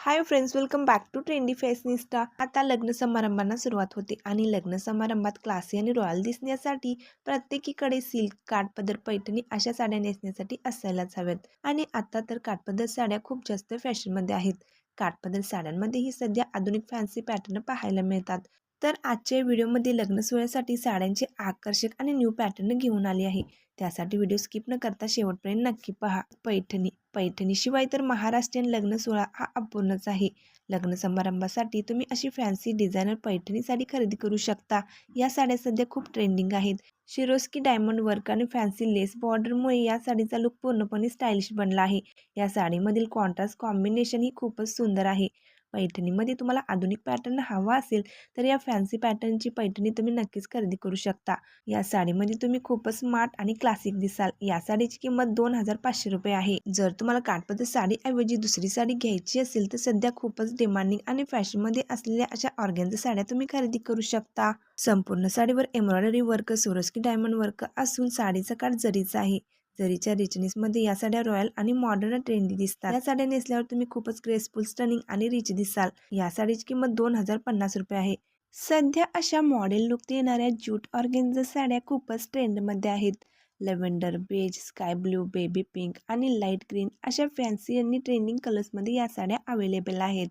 Hi friends welcome back to trendy fashionista आता लग्न समारंभांना सुरुवात होते आणि लग्न समारंभात क्लासी आणि रॉयल दिसण्यासाठी प्रत्येकीकडे सिल्क काठपदर पैठणी अशा साड्या नेसण्यासाठी असायलाच हव्यात. आणि आता तर काठपदर साड्या खूप जास्त फॅशनमध्ये आहेत. काठपदर साड्यांमध्येही सध्या आधुनिक फॅन्सी पॅटर्न पाहायला मिळतात. तर आजच्या व्हिडिओमध्ये लग्न सोहळ्यासाठी साड्यांचे आकर्षक आणि न्यू पॅटर्न घेऊन आली आहे. त्यासाठी व्हिडिओ स्किप न करता शेवटपर्यंत नक्की पहा. पैठणी पैठणीशिवाय तर महाराष्ट्रीयन लग्न सोहळा हा अपूर्णच आहे. लग्न समारंभासाठी तुम्ही अशी फॅन्सी डिझायनर पैठणी साडी खरेदी करू शकता. या साड्या सध्या खूप ट्रेंडिंग आहेत. शिरोस्की डायमंड वर्क आणि फॅन्सी लेस बॉर्डरमुळे या साडीचा लुक पूर्णपणे स्टायलिश बनला आहे. या साडीमधील कॉन्ट्रास्ट कॉम्बिनेशन ही खूपच सुंदर आहे. पैठणीमध्ये तुम्हाला आधुनिक पॅटर्न हवा असेल तर या फॅन्सी पॅटर्नची पैठणी तुम्ही नक्कीच खरेदी करू शकता. या साडीमध्ये तुम्ही खूपच स्मार्ट आणि क्लासिक दिसाल. या साडीची किंमत दोन हजार पाचशे रुपये आहे. जर तुम्हाला काठपदर साडीऐवजी दुसरी साडी घ्यायची असेल तर सध्या खूपच डिमांडिंग आणि फॅशनमध्ये असलेल्या अशा ऑर्गॅनच्या साड्या तुम्ही खरेदी करू शकता. संपूर्ण साडीवर embroidery work Swarovski diamond work असून साडीचा काठ जरीचा आहे. जरीच्या रिचनेसमध्ये या साड्या रॉयल आणि मॉडर्न ट्रेंडी दिसतात. या साड्या नेसल्यावर तुम्ही खूपच ग्रेसफुल स्टनिंग आणि रिच दिसाल. या साडीची किंमत दोन हजार पन्नास रुपये आहे. सध्या अशा मॉडेल लुक येणाऱ्या ज्यूट ऑर्गेन्झ साड्या खूपच ट्रेंडमध्ये आहेत. Lavender beige sky blue baby pink आणि लाइट ग्रीन अशा फॅन्सी आणि ट्रेंडिंग कलर्समध्ये या साड्या अवेलेबल आहेत.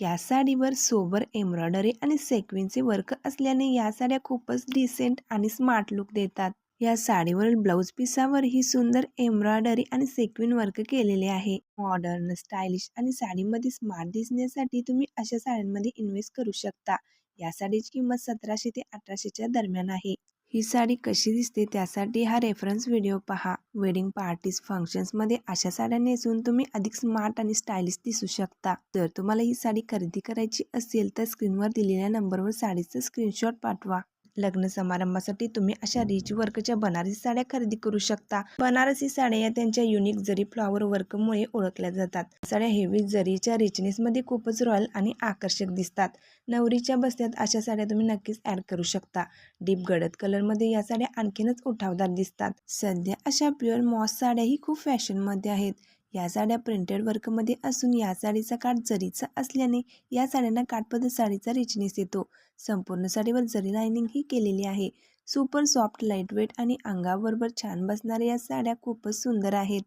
या साडीवर सोबर एम्ब्रॉयडरी आणि सेक्विनचे वर्क असल्याने या साड्या खूपच डिसेंट आणि स्मार्ट लुक देतात. या साडीवरील ब्लाऊज पिसावर ही सुंदर एम्ब्रॉयडरी आणि सेक्विन वर्क केलेले आहे. मॉडर्न स्टायलिश आणि साडीमध्ये स्मार्ट दिसण्यासाठी तुम्ही अशा साड्यांमध्ये इन्व्हेस्ट करू शकता. या साडीची किंमत सतराशे ते अठराशेच्या दरम्यान आहे. ही साडी कशी दिसते त्यासाठी हा रेफरन्स व्हिडिओ पहा. वेडिंग पार्टीज फंक्शन्समध्ये अशा साड्या नेसून तुम्ही अधिक स्मार्ट आणि स्टायलिश दिसू शकता. जर तुम्हाला ही साडी खरेदी करायची असेल तर स्क्रीनवर दिलेल्या नंबरवर साडीचं स्क्रीनशॉट पाठवा. लग्न समारंभासाठी तुम्ही अशा रिच वर्कच्या बनारसी साड्या खरेदी करू शकता. बनारसी साड्या या त्यांच्या युनिक जरी फ्लॉवर वर्कमुळे ओळखल्या जातात. साड्या हेवी जरीच्या रिचनेसमध्ये खूपच रॉयल आणि आकर्षक दिसतात. नवरीच्या बस्त्यात अशा साड्या तुम्ही नक्कीच ॲड करू शकता. डीप गडद कलरमध्ये या साड्या आणखीनच उठावदार दिसतात. सध्या अशा प्युअर मॉस साड्याही खूप फॅशनमध्ये आहेत. या साड्या प्रिंटेड वर्कमध्ये असून या साडीचा काठ जरीचा असल्याने या साड्यांना काठपदर साडीचा रिचनेस येतो. संपूर्ण साडीवर जरी लायनिंग ही केलेली आहे. सुपर सॉफ्ट लाईटवेट आणि अंगाबरोबर छान बसणाऱ्या या साड्या खूपच सुंदर आहेत.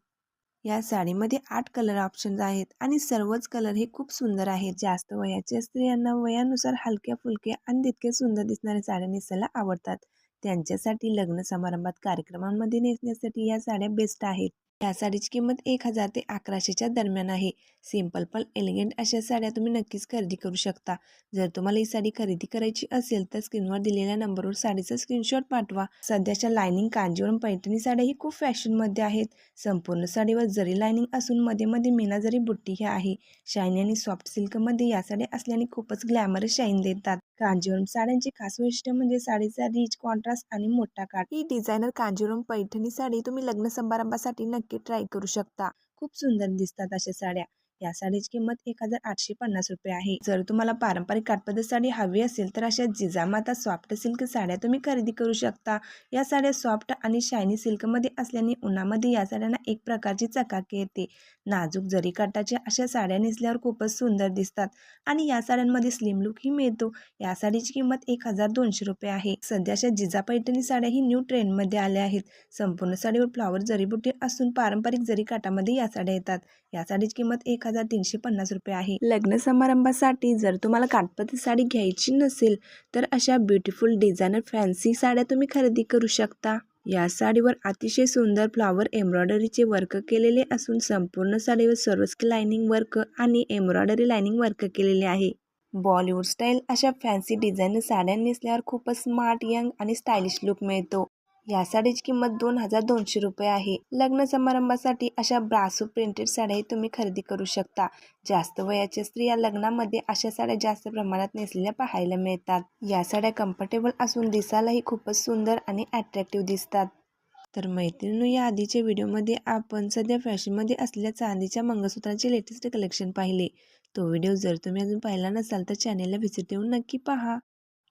या साडीमध्ये आठ कलर ऑप्शन्स आहेत आणि सर्वच कलर हे खूप सुंदर आहेत. जास्त वयाच्या स्त्रियांना वयानुसार हलक्या फुलक्या आणि तितक्या सुंदर दिसणाऱ्या साड्या नेसायला आवडतात. त्यांच्यासाठी लग्न समारंभात कार्यक्रमांमध्ये नेसण्यासाठी या साड्या बेस्ट आहेत. या साडीची किंमत एक हजार ते अकराशेच्या दरम्यान आहे. सिंपल पण एलिगंट अशा साड्या तुम्ही नक्कीच खरेदी करू शकता. जर तुम्हाला ही साडी खरेदी करायची असेल तर स्क्रीनवर दिलेल्या नंबरवर साडीचा स्क्रीनशॉट पाठवा. सध्याच्या लायनिंग कांजीवरम पैठणी साड्या ही खूप फॅशनमध्ये आहेत. संपूर्ण साडीवर जरी लायनिंग असून मध्ये मध्ये मीना जरी बुट्टी ही आहे. शायनी आणि सॉफ्ट सिल्कमध्ये या साड्या असल्याने खूपच ग्लॅमरस शाईन देतात. कांजीवरम साड्यांची खास वैशिष्ट्य म्हणजे साडीचा रिच कॉन्ट्रास्ट आणि मोठा काठ ही डिझायनर कांजीवरम पैठणी साडी तुम्ही लग्न समारंभासाठी नक्की ट्राय करू शकता. खूप सुंदर दिसतात अशा साड्या. या साडीची किंमत एक हजार आठशे पन्नास रुपये आहे. जर तुम्हाला पारंपरिक काठपदर साडी हवी असेल तर अशा जिजामाता सॉफ्ट सिल्क साड्या तुम्ही खरेदी करू शकता. या साड्या सॉफ्ट आणि शायनी सिल्कमध्ये असल्याने उन्हामध्ये या साड्यांना एक प्रकारची चकाकी येते. नाजूक जरी काटाच्या अशा साड्या नेसल्यावर खूपच सुंदर दिसतात आणि या साड्यांमध्ये स्लिम लुकही मिळतो. या साडीची किंमत एक हजार दोनशे रुपये आहे. सध्याच्या जिजा पैठणी साड्या ही न्यू ट्रेंडमध्ये आल्या आहेत. संपूर्ण साडीवर फ्लॉवर जरीबुटी असून पारंपरिक जरी काटामध्ये या साड्या येतात. या साडीची किंमत एक हजार तीनशे पन्नास रुपये आहे. लग्न समारंभासाठी जर तुम्हाला काठपती साडी घ्यायची नसेल तर अशा ब्युटिफुल डिझायनर फॅन्सी साड्या तुम्ही खरेदी करू शकता. या साडीवर अतिशय सुंदर फ्लावर एम्ब्रॉयडरीचे वर्क केलेले असून संपूर्ण साडीवर सर्वस्की लायनिंग वर्क आणि एम्ब्रॉयडरी लायनिंग वर्क केलेले आहे. बॉलिवूड स्टाईल अशा फॅन्सी डिझाईन साड्या नेसल्यावर खूपच स्मार्ट यंग आणि स्टायलिश लुक मिळतो. या साडीची किंमत दोन हजार दोनशे रुपये आहे. लग्न समारंभासाठी अशा ब्रासो प्रिंटेड साड्याही तुम्ही खरेदी करू शकता. जास्त वयाच्या स्त्रिया लग्नामध्ये अशा साड्या जास्त प्रमाणात नेसलेल्या पाहायला मिळतात. या साड्या कम्फर्टेबल असून दिसायलाही खूपच सुंदर आणि अट्रॅक्टिव्ह दिसतात. तर मैत्रिणी या आधीच्या व्हिडिओमध्ये आपण सध्या फॅशनमध्ये असलेल्या चांदीच्या मंगळसूत्राचे लेटेस्ट कलेक्शन पाहिले. तो व्हिडिओ जर तुम्ही अजून पाहिला नसाल तर चॅनेलला व्हिजिट देऊन नक्की पहा.